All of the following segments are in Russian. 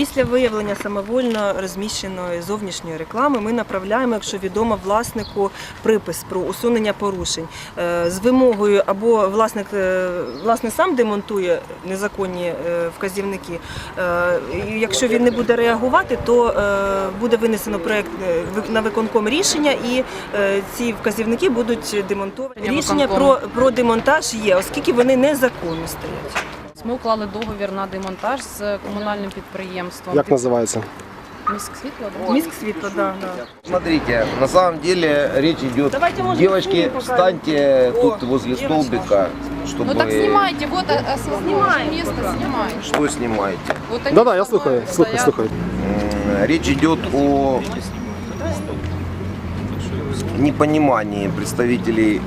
Після виявлення самовольно розміщеної зовнішньої реклами ми направляємо, якщо відомо власнику припис про усунення порушень Е, з вимогою або власник е, власне сам демонтує незаконні е, вказівники. Якщо він не буде реагувати, то буде винесено проект на виконком рішення, і ці вказівники будуть демонтовані. Рішення про, про демонтаж є, оскільки вони незаконно стоять. Ми уклали договір на демонтаж з комунальним підприємством. Як називається? Міськ світло, да? Міськ світла, да, да. Смотрите, на самом деле речь идет. Давайте, может, Девочки, фильм покажем. встаньте О, тут возле девочки. столбика, чтобы... Ну так снимайте, вот а, освобожденное Снимаем место, пока. снимаем. Что снимаете? Вот они Да-да, я со слухаю, мной слухаю, стоят. слухаю. М, Речь идет о непонимании представителей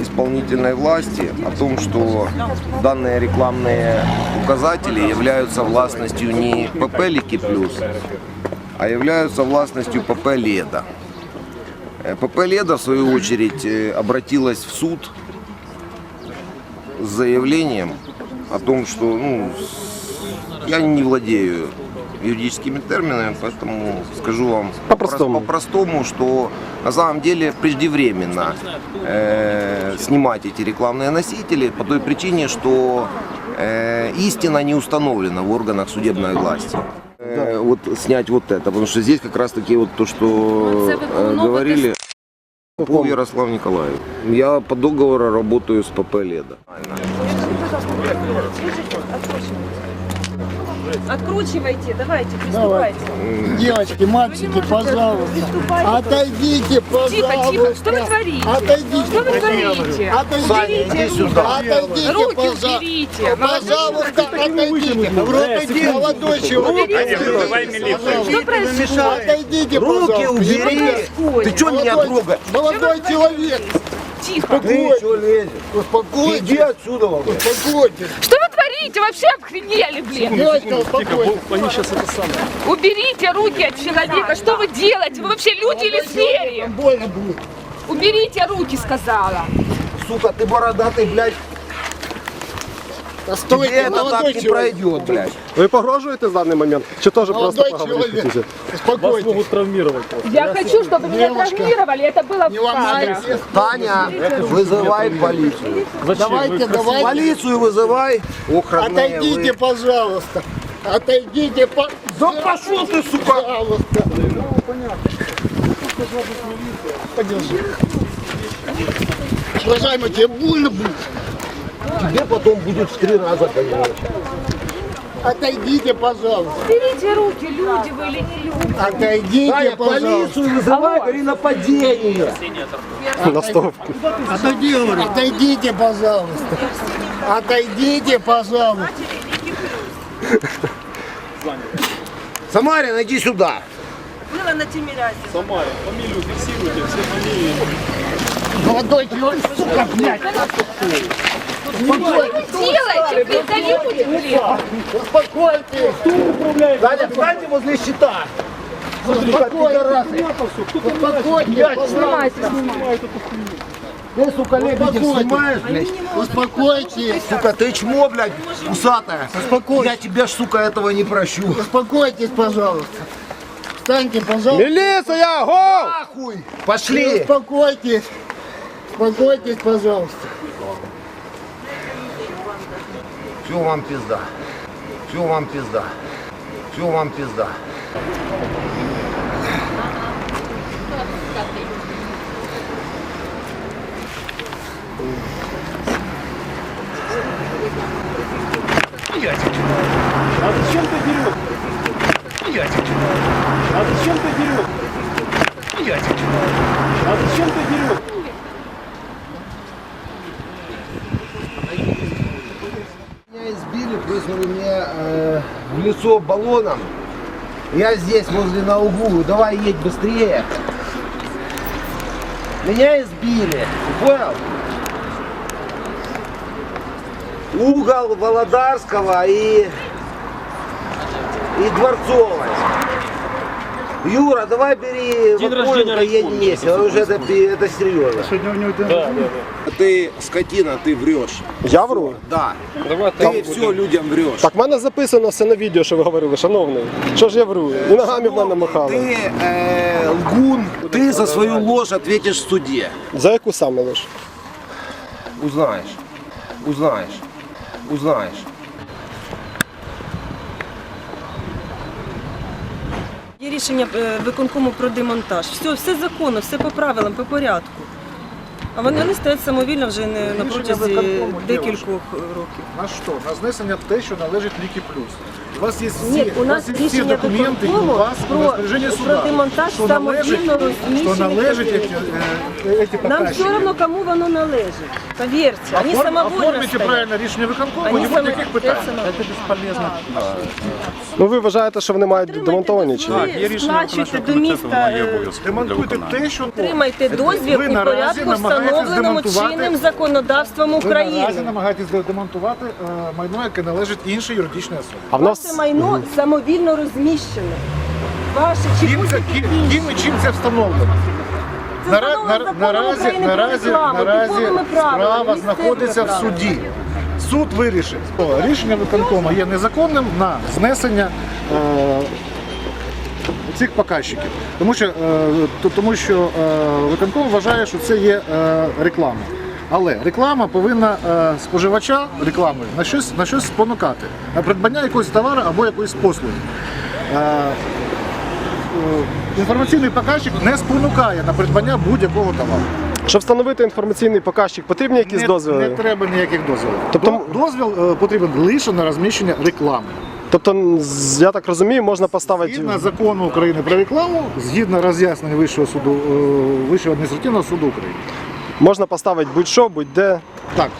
исполнительной власти о том, что данные рекламные указатели являются властностью не ПП Лики Плюс, а являются властностью ПП Леда. Э, ПП Леда, в свою очередь, э, обратилась в суд с заявлением о том, что ну, я не владею юридическими терминами, поэтому скажу вам По-простому. по-простому, что на самом деле преждевременно э, снимать эти рекламные носители по той причине, что э, истина не установлена в органах судебной власти. Э, вот снять вот это, потому что здесь как раз таки вот то, что э, говорили. Попов Ярослав Николаев. Я по договору работаю с ПП Леда. Откручивайте, давайте, приступайте. Девочки, мальчики, пожалуйста, отойдите, пожалуйста. тихо. Что вы творите? Отойдите. Что вы творите? Отойдите. иди сюда. Отойдите, Руки пожалуйста. уберите. Пожалуйста, отойдите. Молодой человек. Что происходит? Отойдите, Руки убери! Ты что меня Молодой- трогаешь? Молодой человек, Тихо. Ты что лезешь? Иди успокойтесь. отсюда! вообще. Успокойтесь. Что вы творите? Вообще охренели, блин. Девочка, успокойтесь. Уберите руки от человека. Что вы делаете? Вы вообще люди или звери? Больно будет. Уберите руки, сказала. Сука, ты бородатый, блядь. Да Тебе Стойте, это так не пройдет, блядь. Ви погрожуєте в даний момент? Чи теж просто Молодой поговорити человек, хотіте? успокойтесь. Я хочу, чтобы меня Девушка, травмировали. Это было в Не ломайтесь. кадрах. Таня, вызывай полицию. Давайте, давайте. Полицию вызывай. Охранные Отойдите, вы. пожалуйста. Отойдите, по... Да пошел ты, сука! пожалуйста. Подержи. Уважаемый, тебе больно будет. Тебе потом будет в три раза понимать. Отойдите, пожалуйста. Уберите руки, люди вы или не люди. Отойдите, Таня, пожалуйста. полицию вызывай при нападении. На стовпку. Отойди, говорю. Отойдите, пожалуйста. Отойдите, пожалуйста. Самарин, иди сюда. Было на Тимирязе. Молодой человек, сука, блядь. Делайте, блин, да люди, блин. Успокойтесь. Таня, встаньте возле щита. Успокойтесь. Успокойтесь, пожалуйста. Ты, сука, лебедев снимаешь, блядь? Успокойтесь. Сука, ты чмо, блядь, усатая. Успокойтесь. Я тебя, ж, сука, этого не прощу. Успокойтесь, пожалуйста. Встаньте, пожалуйста. Міліція, гол! Нахуй! Пошли! Успокойтесь. Успокойтесь, пожалуйста. Все вам пизда. Все вам пизда. Все вам пизда. Меня избили, брызнули мне э, лицо баллоном. Я здесь, возле на углу. Давай едь быстрее. Меня избили. Понял? Угол Володарского и, и Дворцовой. Юра, давай бери День Вакуленко, рождения едем Райкова. вместе. Он уже это, пи- это серьезно. Ты скотина, ты врешь. Я вру? Да. Давай Ты все людям врешь. Так в мене записано все на відео, що ви говорили, шановний. Що ж я вру? І ногами в мене махали. Ты э, лгун. Ты за свою ложь ответишь в суде. За яку саме лиш? Узнаешь. Узнаешь. Узнаешь. Рішення виконкому про демонтаж. Все, все законно, все по правилам, по порядку. А вони, вони стоять самовільно вже не на протязі виконкому, декількох років. На що? На знесення те, що належить ліки плюс. У вас є всі, Ні, у нас вас є всі рішення документи, і у виконкому вас про- на розпорядженні про суда. демонтаж що самовільно належить, розміщених що належить об'єктів. эти, э, эти Нам показчики. все одно, кому воно належить. Поверьте, вони Оформ- самовольно Оформите стоять. правильно рішення виконкому, Вони не буде само- ніяких питань. це самовольно. Ну ви вважаєте, що вони мають бути демонтовані чи ні? Ви сплачуєте до міста, е, Демонтуйте те, що отримайте дозвіл Ви у наразі порядку, намагаєтесь встановленому демонтувати- чинним законодавством ви наразі України. намагаєтесь демонтувати е, майно, яке належить іншій юридичній особі. А в Ваше нас майно самовільно розміщене. Ваше чи Ким, це, будь-яке ким, інше. ким і чим це встановлено? Це Нара- встановлено законом наразі України про наразі, рекламу, наразі типовими правилами, справа місцевими знаходиться в правилами. суді. Суд вирішить. Рішення виконкому є незаконним на знесення е, цих показчиків. Тому що, е, тому що е, виконком вважає, що це є е, реклама. Але реклама повинна е, споживача рекламою на щось, на щось спонукати, на придбання якогось товару або якоїсь послуги. Е, е, Інформаційний показчик не спонукає на придбання будь-якого товару. щоб встановити інформаційний показчик, потрібні якісь не, дозволи? Не треба ніяких дозволів. Тобто- дозвіл потрібен лише на розміщення реклами. Тобто, я так розумію, можна поставити. Згідно закону України про рекламу, згідно роз'яснення Вищого суду е, Вищого адміністративного суду України. Можна поставити будь-що, будь-де. Так,